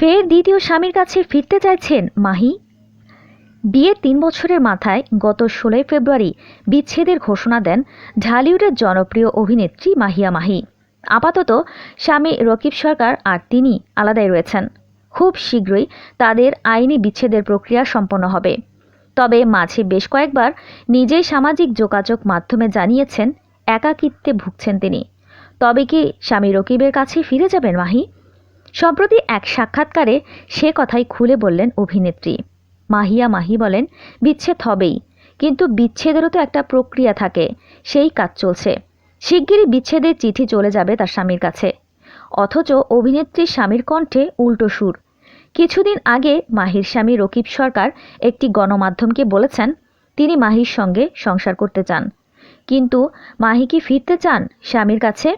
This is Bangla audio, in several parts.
ফের দ্বিতীয় স্বামীর কাছে ফিরতে চাইছেন মাহি? বিয়ের তিন বছরের মাথায় গত ষোলোই ফেব্রুয়ারি বিচ্ছেদের ঘোষণা দেন ঢালিউডের জনপ্রিয় অভিনেত্রী মাহিয়া মাহি। আপাতত স্বামী রকিব সরকার আর তিনি আলাদাই রয়েছেন। খুব শীঘ্রই তাদের আইনি বিচ্ছেদের প্রক্রিয়া সম্পন্ন হবে। তবে মাঝে বেশ কয়েকবার নিজেই সামাজিক যোগাযোগ মাধ্যমে জানিয়েছেন, একাকিত্বে ভুগছেন তিনি। তবে কি স্বামী রকিবের কাছে ফিরে যাবেন মাহি? সম্প্রতি এক সাক্ষাৎকারে সে কথাই খুলে বললেন অভিনেত্রী। মাহিয়া মাহি বলেন, বিচ্ছেদ হবেই, কিন্তু বিচ্ছেদেরও তো একটা প্রক্রিয়া থাকে, সেই কাজ চলছে। শিগগিরই বিচ্ছেদের চিঠি চলে যাবে তার স্বামীর কাছে। অথচ অভিনেত্রীর স্বামীর কণ্ঠে উল্টো সুর। কিছুদিন আগে মাহির স্বামী রকিব সরকার একটি গণমাধ্যমকে বলেছেন, তিনি মাহির সঙ্গে সংসার করতে চান। কিন্তু মাহি কি ফিরতে চান স্বামীর কাছে?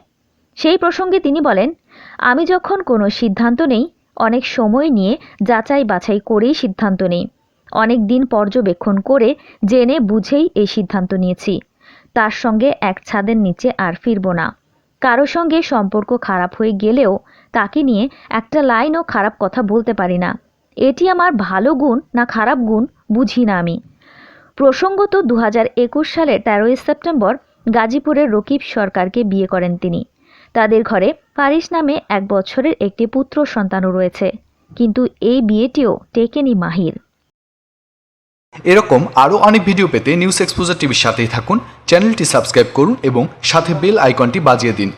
সেই প্রসঙ্গে তিনি বলেন আমি যখন কোনো সিদ্ধান্ত নেই, অনেক সময় নিয়ে যাচাই বাছাই করেই সিদ্ধান্ত নেই। অনেক দিন পর্যবেক্ষণ করে জেনে বুঝেই এই সিদ্ধান্ত নিয়েছি। তার সঙ্গে এক ছাদের নিচে আর ফিরব না। কারও সঙ্গে সম্পর্ক খারাপ হয়ে গেলেও তাকে নিয়ে একটা লাইনও খারাপ কথা বলতে পারি না। এটি আমার ভালো গুণ না খারাপ গুণ বুঝি না আমি। প্রসঙ্গত দু সালের তেরোই সেপ্টেম্বর গাজীপুরের রকিব সরকারকে বিয়ে করেন তিনি। তাদের ঘরে পারিস নামে এক বছরের একটি পুত্র সন্তানও রয়েছে। কিন্তু এই বিয়েটিও টেকেনি মাহির। এরকম আরও অনেক ভিডিও পেতে নিউজ এক্সপোজার টিভির সাথেই থাকুন, চ্যানেলটি সাবস্ক্রাইব করুন এবং সাথে বেল আইকনটি বাজিয়ে দিন।